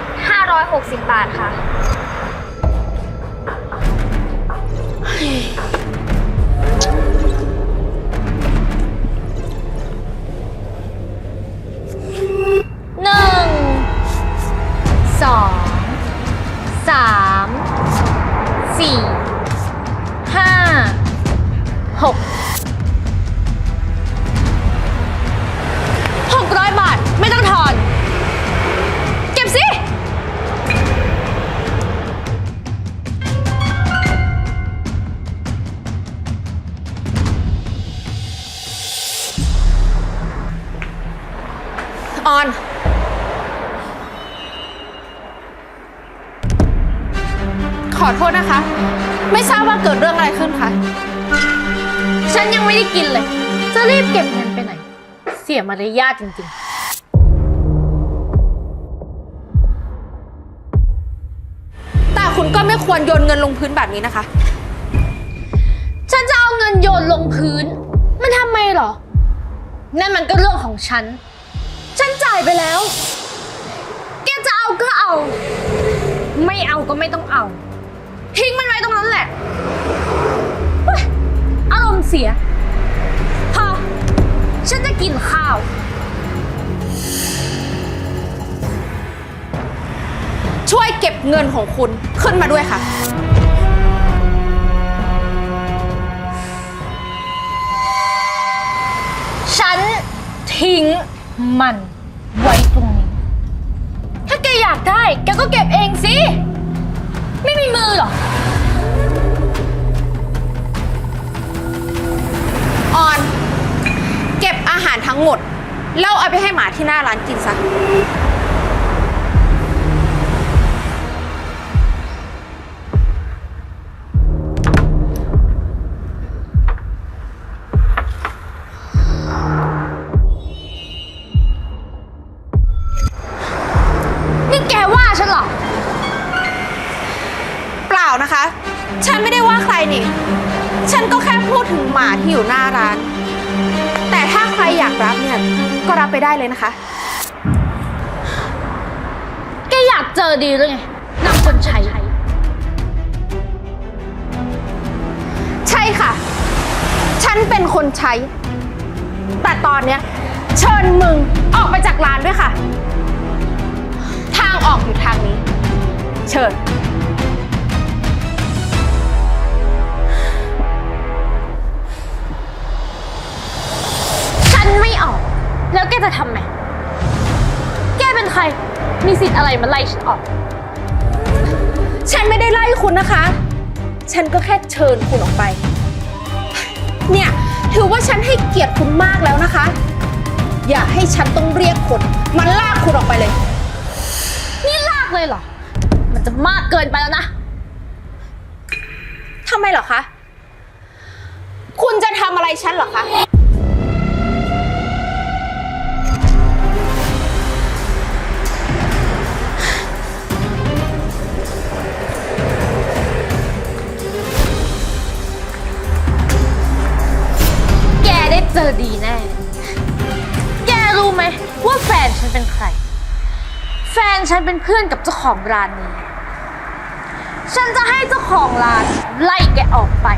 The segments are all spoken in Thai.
ด 560 บาทค่ะ หนึ่ง สอง สาม สี่ ขอโทษนะคะ ไม่ทราบว่าเกิดเรื่องอะไรขึ้นคะฉันยังไม่ได้กินเลย จะรีบเก็บเงินไปไหน เสียมารยาทจริงแต่คุณก็ไม่ควรโยนเงินลงพื้นแบบนี้นะคะ ฉันจะเอาเงินโยนลงพื้น มันทำไมเหรอ นั่นมันก็เรื่องของฉัน ฉันจ่ายไปแล้ว แกจะเอาก็เอา ไม่เอาก็ไม่ต้องเอา ทิ้งมันไว้ตรงนั้นแหละเฮ้ยอารมณ์เสีย พอ ฉันจะกินข้าว ช่วยเก็บเงินของคุณขึ้นมาด้วยค่ะ ฉันทิ้งมันไว้ตรงนี้ ถ้าแกอยากได้ แกก็เก็บเองสิ ไม่มีมือเหรอ ออน เก็บอาหารทั้งหมด แล้วเอาไปให้หมาที่หน้าร้านกินซะ ไปได้เลยนะคะ แกอยากเจอดีหรือไงนางคนใช้ ใช่ค่ะ ฉันเป็นคนใช้ แต่ตอนเนี้ยเชิญมึงออกไปจากร้านด้วยค่ะ ทางออกอยู่ทางนี้ เชิญ ฉันไม่ออก แล้วแกจะทำไงแกเป็นใคร มีสิทธิ์อะไรมาไล่ฉันออก ฉันไม่ได้ไล่คุณนะคะ ฉันก็แค่เชิญคุณออกไป เนี่ย ถือว่าฉันให้เกียรติคุณมากแล้วนะคะ อย่าให้ฉันต้องเรียกคนมันลากคุณออกไปเลย นี่ลากเลยเหรอ มันจะมากเกินไปแล้วนะ ทำไมเหรอคะ คุณจะทำอะไรฉันเหรอคะ เจอดีแน่ แกรู้ไหมว่าแฟนฉันเป็นใคร แฟนฉันเป็นเพื่อนกับเจ้าของร้านนี้ ฉันจะให้เจ้าของร้านไล่แกออกไป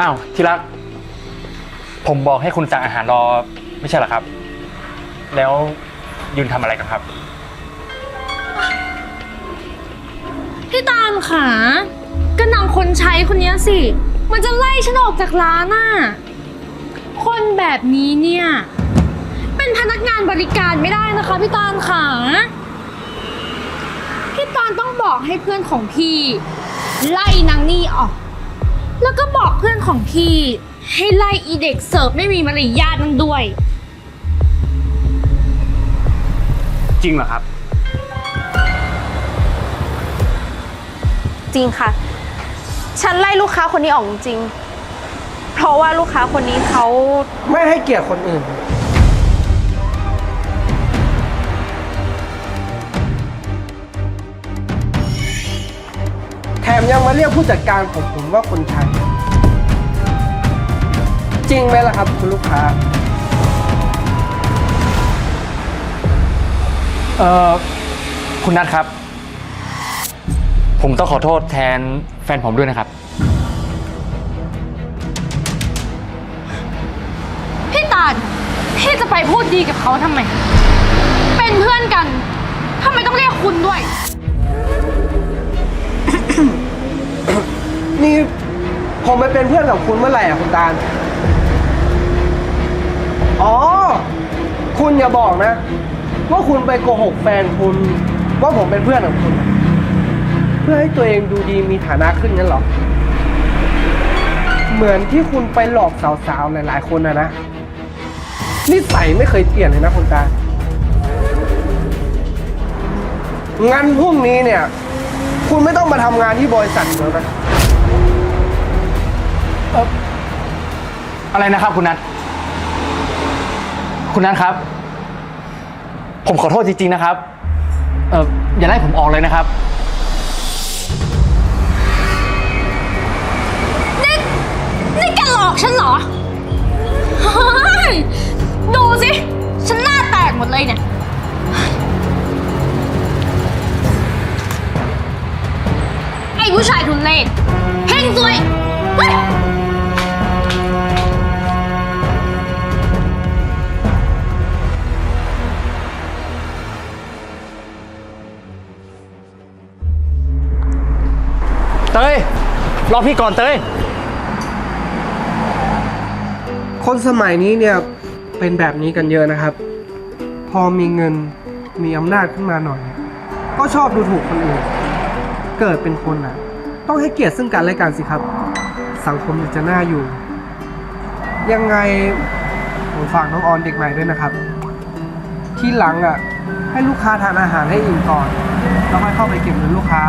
อ้าวที่รัก ผมบอกให้คุณสั่งอาหารรอไม่ใช่เหรอครับ แล้วยืนทำอะไรกันครับ พี่ตาลขาก็นางคนใช้คนเนี้ยสิ มันจะไล่ฉันออกจากร้านน่ะ คนแบบนี้เนี่ย เป็นพนักงานบริการไม่ได้นะคะพี่ตาลขาพี่ตาลต้องบอกให้เพื่อนของพี่ ไล่นางนี่ออก แล้วก็บอกเพื่อนของพี่ ให้ไล่อีเด็กเสิร์ฟไม่มีมารยาทนั่นด้วย จริงเหรอครับ จริงค่ะ ฉันไล่ลูกค้าคนนี้ออกจริงๆเพราะว่าลูกค้าคนนี้เขาไม่ให้เกียรติคนอื่น แถมยังมาเรียกผู้จัดการของผมว่าคนใช้จริงไหมล่ะครับ คุณลูกค้า เอ่อ คุณนัทครับ ผมต้องขอโทษแทนแฟนผมด้วยนะครับ พี่ตาลพี่จะไปพูดดีกับเขาทำไม เป็นเพื่อนกันทำไมต้องเรียกคุณด้วย นี่ผมไปเป็นเพื่อนกับคุณเมื่อไหร่อะคุณตาล อ๋อ คุณอย่าบอกนะ ว่าคุณไปโกหกแฟนคุณ ว่าผมเป็นเพื่อนของคุณเพื่อให้ตัวเองดูดีมีฐานะขึ้นงั้นเหรอ เหมือนที่คุณไปหลอกสาวๆหลายๆคนนะนะนิสัยไม่เคยเปลี่ยนเลยนะคุณตา งั้นพรุ่งนี้เนี่ย คุณไม่ต้องมาทำงานที่บริษัทอีกแล้วนะอะไรนะครับคุณนัทคุณนัทครับ ผมขอโทษจริงๆนะครับ เอ่ออย่าไล่ผมออกเลยนะครับ ลอกฉันเหรอเฮ้ยดูสิ ฉันหน้าแตกหมดเลยเนี่ย ไอ้ผู้ชายทุนเล่นเฮงซวยเฮ้ยเต้ยรอพี่ก่อนเต้ย คนสมัยนี้เนี่ยเป็นแบบนี้กันเยอะนะครับ พอมีเงินมีอำนาจขึ้นมาหน่อย ก็ชอบดูถูกคนอื่น เกิดเป็นคนอะ ต้องให้เกียรติซึ่งกันและกันสิครับ สังคมถึงจะน่าอยู่ ยังไงผมฝากน้องออนเด็กใหม่ด้วยนะครับ ที่หลังอะ ให้ลูกค้าทานอาหารให้อิ่มก่อน แล้วค่อยเข้าไปเก็บเงินลูกค้า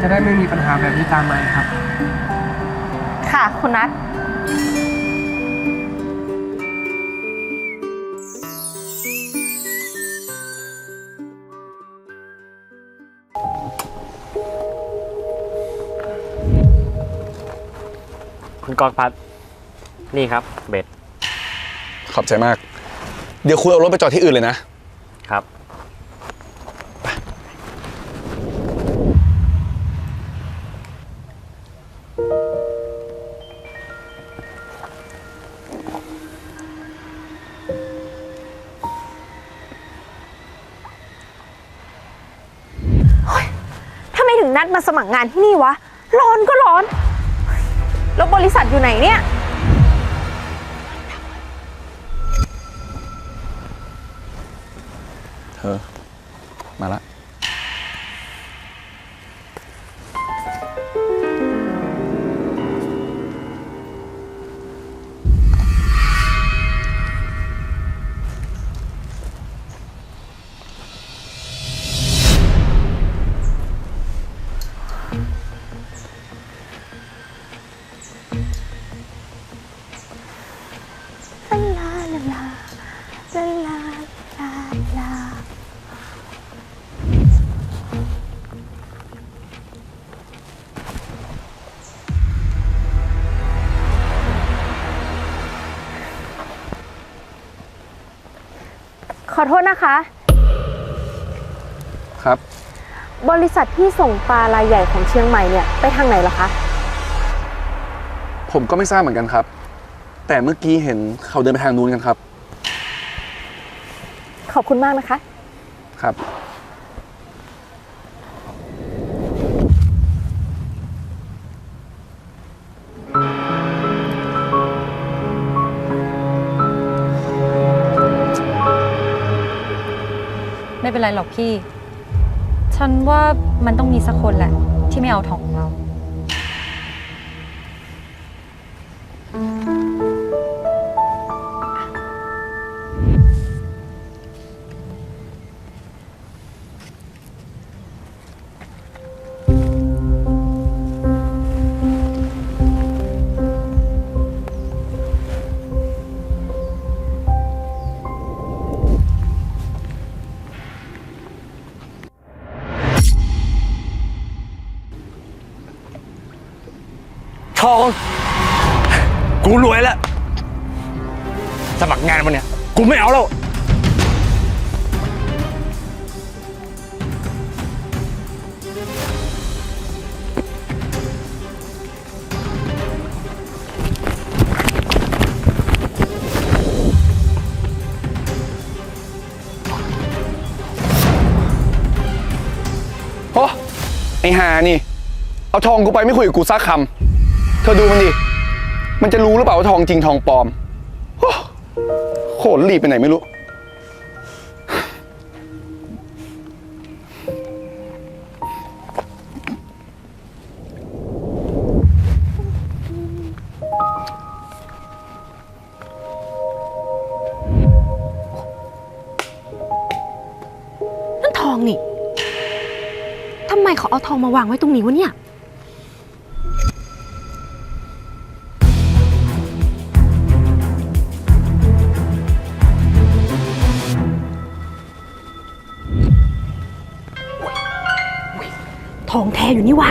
จะได้ไม่มีปัญหาแบบนี้ตามมาครับ ค่ะคุณนัท คุณกรพัฒนี่ครับ เบ็ดขอบใจมาก เดี๋ยวคุณเอารถไปจอดที่อื่นเลยนะ ครับ ทำไมถึงนัดมาสมัครงานที่นี่วะ ร้อนก็ร้อน แล้วบริษัทอยู่ไหนเนี่ย เธอ มาละ ษนะคะ ครับ บริษัทที่ส่งปลารายใหญ่ของเชียงใหม่เนี่ยไปทางไหนเหรอคะ ผมก็ไม่ทราบเหมือนกันครับ แต่เมื่อกี้เห็นเขาเดินไปทางนู้นกันครับ ขอบคุณมากนะคะ ครับ เป็นไรหรอกพี่ ฉันว่ามันต้องมีสักคนแหละ ที่ไม่เอาทอง ทอง กูรวยแล้ว สมัครงานวันเนี้ยกูไม่เอาแล้ว โอ้ไอหานี่ เอาทองกูไปไม่คุยกับกูซักคำ เธอดูมันดิ มันจะรู้หรือเปล่าว่าทองจริงทองปลอมโอ้โขนรีบไปไหนไม่รู้ นั่นทองนี่ ทำไมเขาเอาทองมาวางไว้ตรงนี้วะเนี่ย ทองแท้อยู่นี่ว่ะ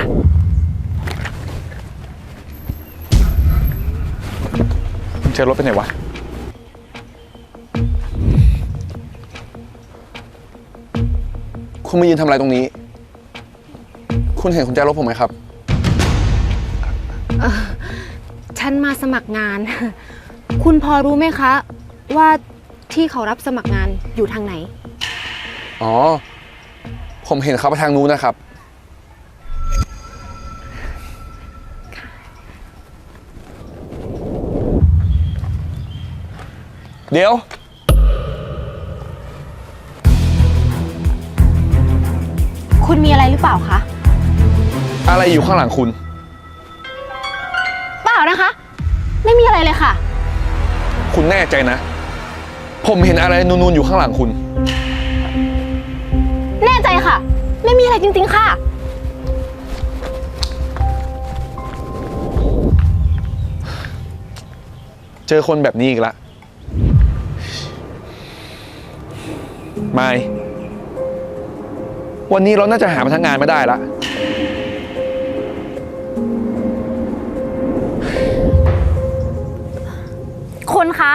เจอรถไปไหนวะ คุณมายืนทำอะไรตรงนี้ คุณเห็นกุญแจรถผมไหมครับ ฉันมาสมัครงาน คุณพอรู้ไหมคะ ว่าที่เขารับสมัครงานอยู่ทางไหน อ๋อ ผมเห็นเขาไปทางนู้นนะครับ ดี๋ยว คุณมีอะไรหรือเปล่าคะ อะไรอยู่ข้างหลังคุณ เปล่านะคะ ไม่มีอะไรเลยค่ะ คุณแน่ใจนะ ผมเห็นอะไรนูนๆอยู่ข้างหลังคุณ แน่ใจค่ะ ไม่มีอะไรจริง ๆ ค่ะ เจอคนแบบนี้อีกละ ไม่วันนี้เราน่าจะหาพนักงานไม่ได้ละ คุณคะ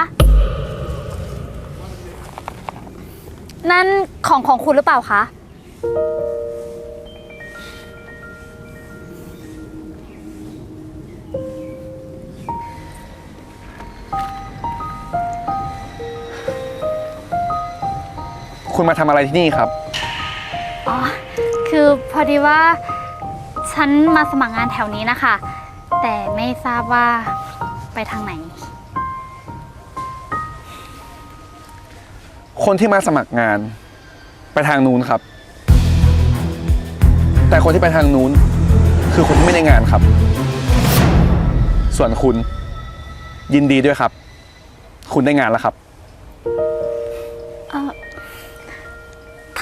นั่นของของคุณหรือเปล่าคะ คุณมาทำอะไรที่นี่ครับ อ๋อ คือพอดีว่าฉันมาสมัครงานแถวนี้นะคะ แต่ไม่ทราบว่าไปทางไหน คนที่มาสมัครงาน ไปทางนู้นครับ แต่คนที่ไปทางนู้น คือคนที่ไม่ได้งานครับ ส่วนคุณ ยินดีด้วยครับ คุณได้งานแล้วครับ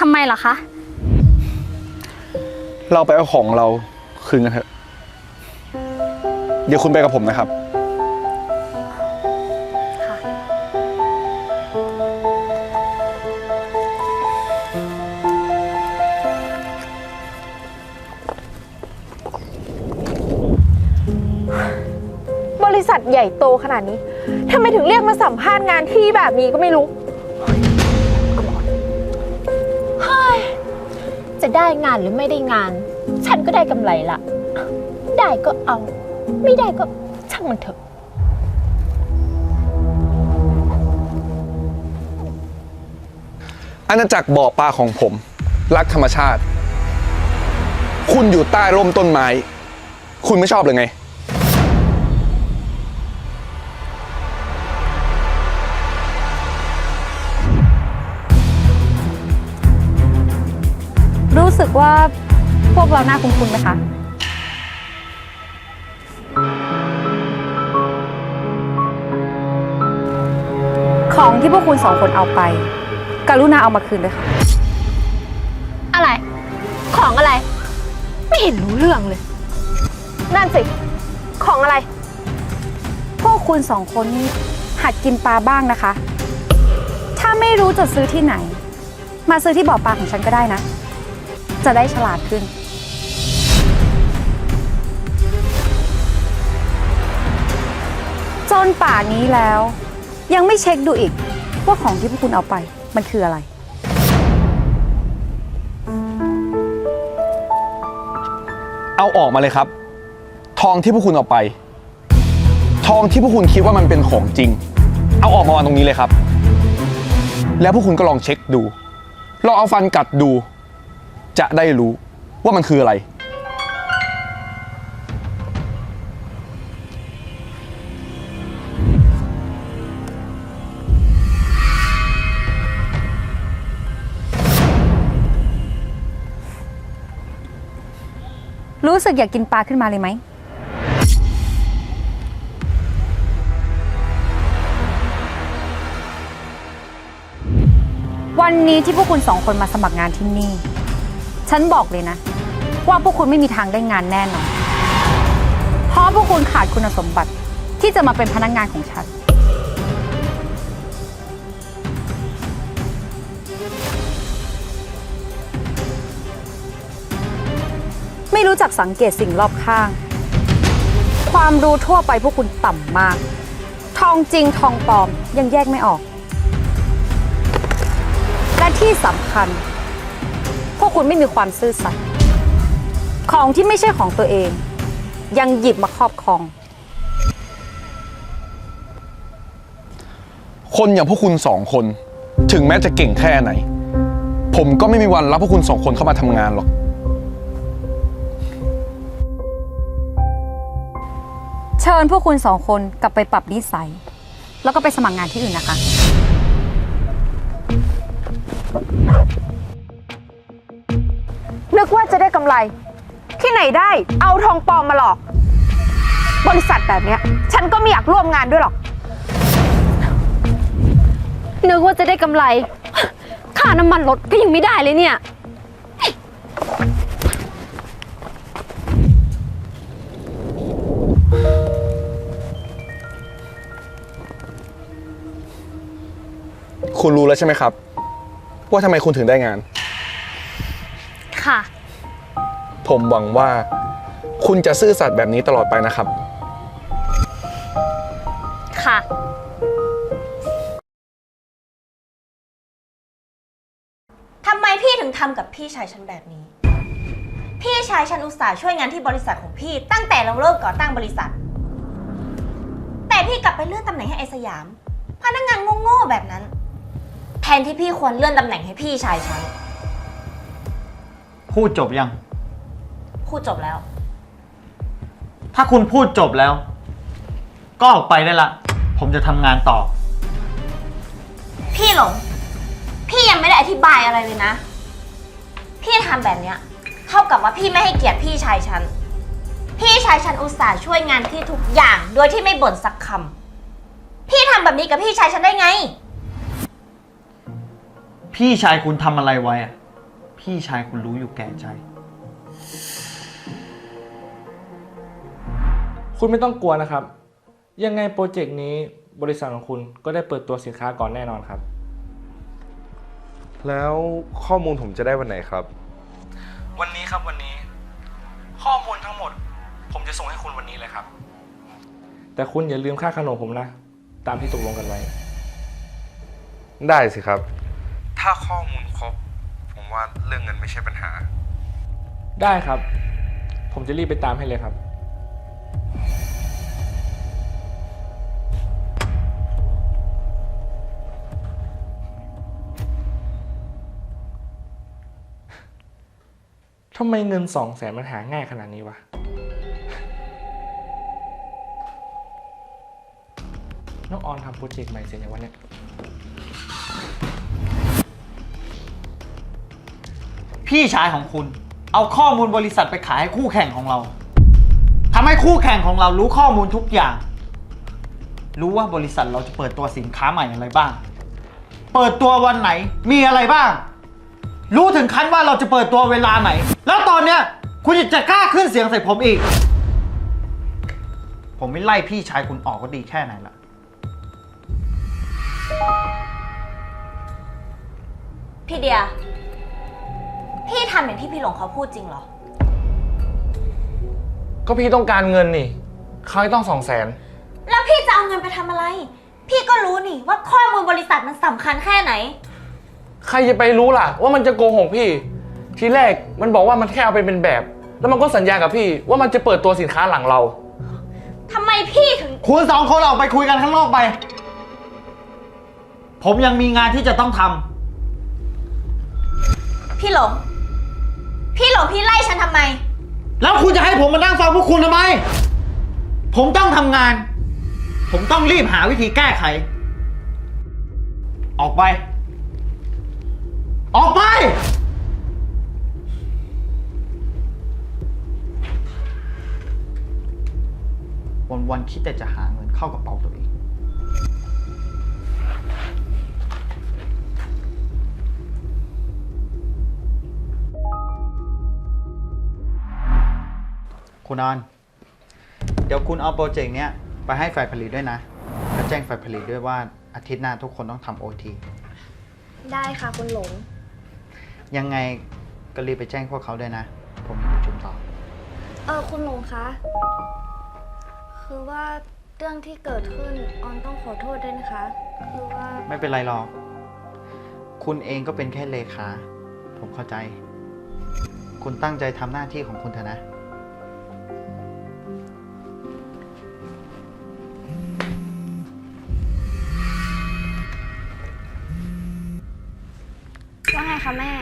ทำไมเหรอคะ เราไปเอาของเราคืนกันเถอะ เดี๋ยวคุณไปกับผมนะครับ ค่ะ บริษัทใหญ่โตขนาดนี้ทำไมถึงเรียกมาสัมภาษณ์งานที่แบบนี้ก็ไม่รู้ จะได้งานหรือไม่ได้งาน ฉันก็ได้กำไรละ ได้ก็เอา ไม่ได้ก็ช่างมันเถอะ อาณาจักรบ่อปลาของผม รักธรรมชาติ คุณอยู่ใต้ร่มต้นไม้ คุณไม่ชอบเลยไง ว่าพวกเราหน้าคุ้นๆไหมคะของที่พวกคุณสองคนเอาไป กรุณาเอามาคืนด้วยค่ะ อะไร ของอะไร ไม่เห็นรู้เรื่องเลย นั่นสิ ของอะไร พวกคุณสองคนนี่หัดกินปลาบ้างนะคะ ถ้าไม่รู้จะซื้อที่ไหน มาซื้อที่บ่อปลาของฉันก็ได้นะ จะได้ฉลาดขึ้น จนป่านี้แล้ว ยังไม่เช็คดูอีก ว่าของที่พวกคุณเอาไปมันคืออะไร เอาออกมาเลยครับ ทองที่พวกคุณเอาไป ทองที่พวกคุณคิดว่ามันเป็นของจริง เอาออกมาวางตรงนี้เลยครับ แล้วพวกคุณก็ลองเช็คดู ลองเอาฟันกัดดู จะได้รู้ว่ามันคืออะไร รู้สึกอยากกินปลาขึ้นมาเลยไหม วันนี้ที่พวกคุณสองคนมาสมัครงานที่นี่ ฉันบอกเลยนะ ว่าพวกคุณไม่มีทางได้งานแน่นอน เพราะพวกคุณขาดคุณสมบัติที่จะมาเป็นพนักงานของฉัน ไม่รู้จักสังเกตสิ่งรอบข้าง ความรู้ทั่วไปพวกคุณต่ำมาก ทองจริงทองปลอมยังแยกไม่ออก และที่สำคัญ พวกคุณไม่มีความซื่อสัตย์ของที่ไม่ใช่ของตัวเอง ยังหยิบมาครอบครอง คนอย่างพวกคุณสองคน ถึงแม้จะเก่งแค่ไหน ผมก็ไม่มีวันรับพวกคุณสองคนเข้ามาทำงานหรอก เชิญพวกคุณสองคนกลับไปปรับนิสัย แล้วก็ไปสมัครงานที่อื่นนะคะ นึกว่าจะได้กำไร ที่ไหนได้เอาทองปลอมมาหลอก บริษัทแบบเนี้ย ฉันก็ไม่อยากร่วมงานด้วยหรอก นึกว่าจะได้กำไร ค่าน้ำมันรถก็ยังไม่ได้เลยเนี่ย คุณรู้แล้วใช่ไหมครับ ว่าทำไมคุณถึงได้งาน ค่ะผ มหวังว่า คุณจะซื่อสัตย์แบบนี้ตลอดไปนะครับ ค่ะทำไมพี่ถึงทำกับพี่ชายฉันแบบนี้ พี่ชายฉันอุตส่าห์ช่วยงานที่บริษัทของพี่ ตั้งแต่เราเริ่มก่อตั้งบริษัท แต่พี่กลับไปเลื่อนตำแหน่งให้ไอสยาม พนักงานโง่ๆแบบนั้น แทนที่พี่ควรเลื่อนตำแหน่งให้พี่ชายฉัน พูดจบยัง พูดจบแล้ว ถ้าคุณพูดจบแล้ว ก็ออกไปได้ละ ผมจะทำงานต่อ พี่หลง พี่ยังไม่ได้อธิบายอะไรเลยนะ พี่ทำแบบเนี้ยเท่ากับว่าพี่ไม่ให้เกียรติพี่ชายฉัน พี่ชายฉันอุตส่าห์ช่วยงานพี่ทุกอย่าง โดยที่ไม่บ่นสักคำพี่ทำแบบนี้กับพี่ชายฉันได้ไง พี่ชายคุณทำอะไรไว้อะพี่ชายคุณรู้อยู่แก่ใจ คุณไม่ต้องกลัวนะครับ ยังไงโปรเจกต์นี้บริษัทของคุณก็ได้เปิดตัวสินค้าก่อนแน่นอนครับ แล้วข้อมูลผมจะได้วันไหนครับ วันนี้ครับวันนี้ ข้อมูลทั้งหมด ผมจะส่งให้คุณวันนี้เลยครับ แต่คุณอย่าลืมค่าขนมผมนะ ตามที่ตกลงกันไว้ ได้สิครับ ถ้าข้อมูลครบ ผมว่าเรื่องเงินไม่ใช่ปัญหา ได้ครับ ผมจะรีบไปตามให้เลยครับ ทำไมเงินสองแสนมันหาง่ายขนาดนี้วะ น้องออนทำโปรเจกต์ใหม่เสร็จย่างวันเนี้ยพี่ชายของคุณ เอาข้อมูลบริษัทไปขายให้คู่แข่งของเราำให้คู่แข่งของเรารู้ข้อมูลทุกอย่าง รู้ว่าบริษัทเราจะเปิดตัวสินค้าใหม่อะไรบ้าง เปิดตัววันไหน มีอะไรบ้าง รู้ถึงขั้นว่าเราจะเปิดตัวเวลาไหน แล้วตอนเนี้ยคุณจะกล้าขึ้นเสียงใส่ผมอีก ผมไม่ไล่พี่ชายคุณออกก็ดีแค่ไหนละพี่เดีย พี่ทำอย่างที่พี่หลงเขาพูดจริงเหรอ ก็พี่ต้องการเงินนี่เขาให้ต้องสองแสนแล้วพี่จะเอาเงินไปทำอะไร พี่ก็รู้นี่ว่าข้อมูลบริษัทมันสำคัญแค่ไหน ใครจะไปรู้ล่ะ ว่ามันจะโกหกพี่ ทีแรกมันบอกว่ามันแค่เอาไปเป็นแบบ แล้วมันก็สัญญากับพี่ว่ามันจะเปิดตัวสินค้าหลังเรา ทำไมพี่ถึง คุณสองคนออกไปคุยกันข้างนอกไป ผมยังมีงานที่จะต้องทำ พี่หลง พี่หลงพี่ไล่ฉันทำไม แล้วคุณจะให้ผมมานั่งฟังพวกคุณทำไม ผมต้องทำงาน ผมต้องรีบหาวิธีแก้ไข ออกไป ออกไป วันวันๆคิดแต่จะหาเงินเข้ากระเป๋าตัวเอง คุณออน เดี๋ยวคุณเอาโปรเจกต์เนี้ยไปให้ฝ่ายผลิตด้วยนะ แล้วแจ้งฝ่ายผลิตด้วยว่าอาทิตย์หน้าทุกคนต้องทำโอทีได้ค่ะคุณหลง ยังไงก็รีบไปแจ้งพวกเขาด้วยนะ ผมมีประชุมต่อ เออคุณหลงคะ คือว่าเรื่องที่เกิดขึ้นออนต้องขอโทษด้วยนะคะ คือว่า ไม่เป็นไรหรอก คุณเองก็เป็นแค่เลขา ผมเข้าใจ คุณตั้งใจทำหน้าที่ของคุณเถอะนะ คะแม่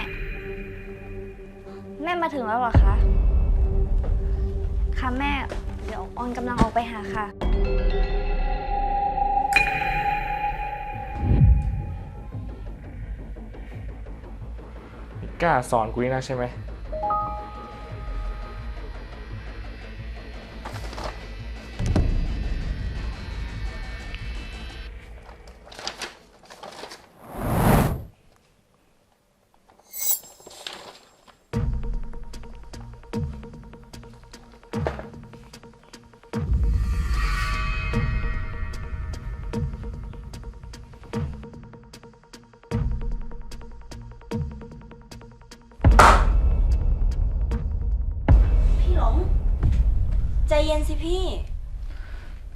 แม่มาถึงแล้วเหรอคะ ค่ะแม่ เดี๋ยวออนกำลังออกไปหาค่ะ กล้าสอนกูนี่นะใช่ไหม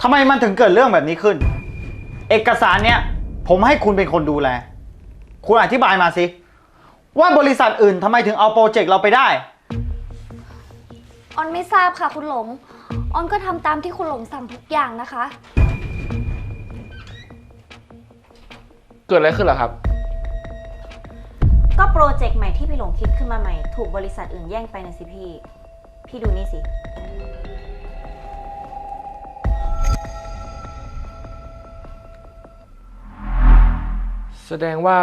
ทำไมมันถึงเกิดเรื่องแบบนี้ขึ้น เอกสารเนี้ยผมให้คุณเป็นคนดูแล คุณอธิบายมาสิ ว่าบริษัทอื่นทำไมถึงเอาโปรเจกต์เราไปได้ ออนไม่ทราบค่ะคุณหลง ออนก็ทำตามที่คุณหลงสั่งทุกอย่างนะคะ เกิดอะไรขึ้นเหรอครับ ก็โปรเจกต์ใหม่ที่พี่หลงคิดขึ้นมาใหม่ ถูกบริษัทอื่นแย่งไปนะสิพี่ พี่ดูนี่สิ ดงว่า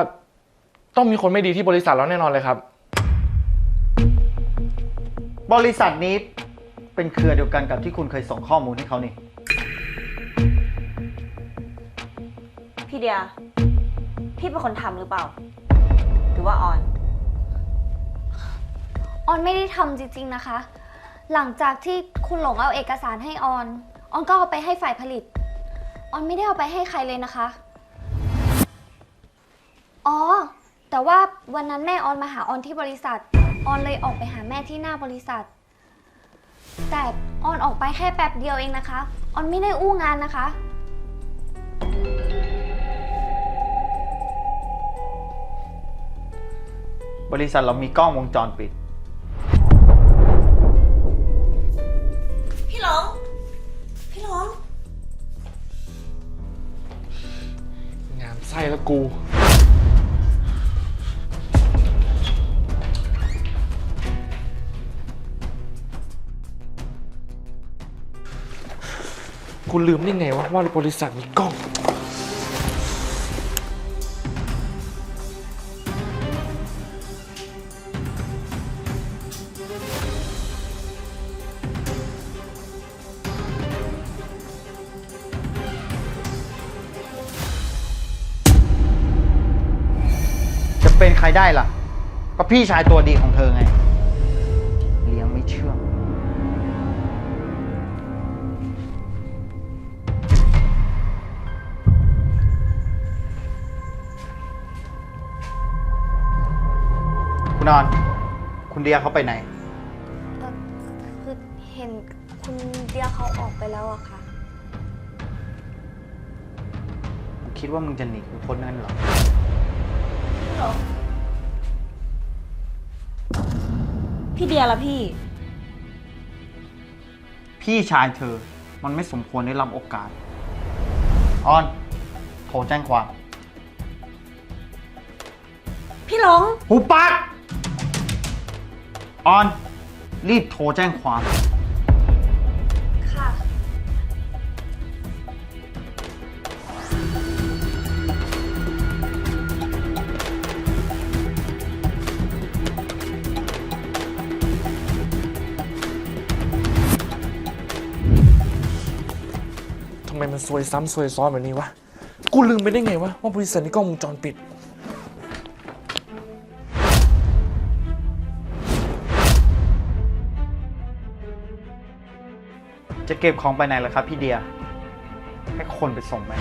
ต้องมีคนไม่ดีที่บริษัทเราแน่นอนเลยครับ บริษัทนี้เป็นเครือเดียวกันกับที่คุณเคยส่งข้อมูลให้เขานี่ พี่เดีย พี่เป็นคนทำหรือเปล่า หรือว่าออน ออนไม่ได้ทำจริงๆนะคะ หลังจากที่คุณหลงเอาเอกสารให้ออน ออนก็เอาไปให้ฝ่ายผลิต ออนไม่ได้เอาไปให้ใครเลยนะคะ อ๋อ แต่ว่าวันนั้นแม่ออนมาหาออนที่บริษัท ออนเลยออกไปหาแม่ที่หน้าบริษัท แต่ออนออกไปแค่แป๊บเดียวเองนะคะ ออนไม่ได้อู้งานนะคะ บริษัทเรามีกล้องวงจรปิด พี่หลง พี่หลง งามไส้แล้วกู กูลืมได้ไงวะว่าบริษัทมีกล้อง จะเป็นใครได้ล่ะก็พี่ชายตัวดีของเธอไง นอน คุณเดียเขาไปไหน เอ่อคือเห็นคุณเดียเขาออกไปแล้วอะค่ะคิดว่ามึงจะหนีกูพ้นนั่นเหรอ พี่เดียละพี่ พี่ชายเธอ มันไม่สมควรได้รับโอกาส ออน โทรแจ้งความ พี่หลง หูปาก ออน รีบโทรแจ้งความ ค่ะ ทำไมมันซวยซ้ำซวยซ้อนแบบนี้วะ กูลืมไปได้ไงวะว่าบริษัทนี้กล้องวงจรปิด เก็บของไปไหนล่ะครับพี่เดีย ให้คนไปส่งไหม